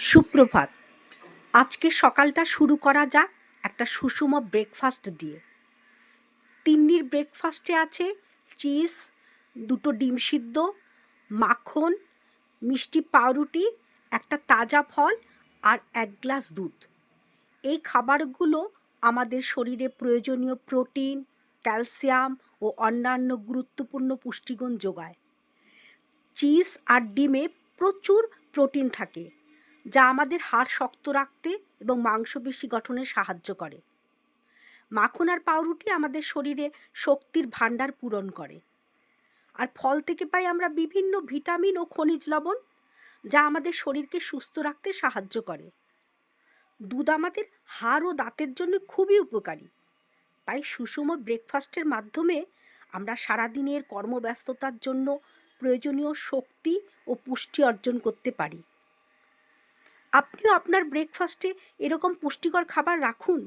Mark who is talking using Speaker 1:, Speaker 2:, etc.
Speaker 1: সুপ্রভাত। আজকে সকালটা শুরু করা যাক একটা সুষম ব্রেকফাস্ট দিয়ে। তিন্নির ব্রেকফাস্টে আছে চিজ দুটো ডিম সিদ্ধ, মাখন, মিষ্টি পাউরুটি, একটা তাজা ফল আর এক গ্লাস দুধ। এই খাবারগুলো আমাদের শরীরে প্রয়োজনীয় প্রোটিন, ক্যালসিয়াম ও অন্যান্য গুরুত্বপূর্ণ পুষ্টিগুণ যোগায়। চিজ আর ডিমে প্রচুর প্রোটিন থাকে। যা আমাদের হাড় শক্ত রাখতে এবং মাংসপেশি গঠনে সাহায্য করে। মাখন আর পাউরুটি আমাদের শরীরে শক্তির ভাণ্ডার পূরণ করে। আর ফল থেকে পাই আমরা বিভিন্ন ভিটামিন ও খনিজ লবণ, যা আমাদের শরীরকে সুস্থ রাখতে সাহায্য করে। দুধ আমাদের হাড় ও দাঁতের জন্য খুবই উপকারী। তাই সুষম ব্রেকফাস্টের মাধ্যমে আমরা সারাদিনের কর্মব্যস্ততার জন্য প্রয়োজনীয় শক্তি ও পুষ্টি অর্জন করতে পারি। আপনিও আপনার ব্রেকফাস্টে এরকম পুষ্টিকর খাবার রাখুন।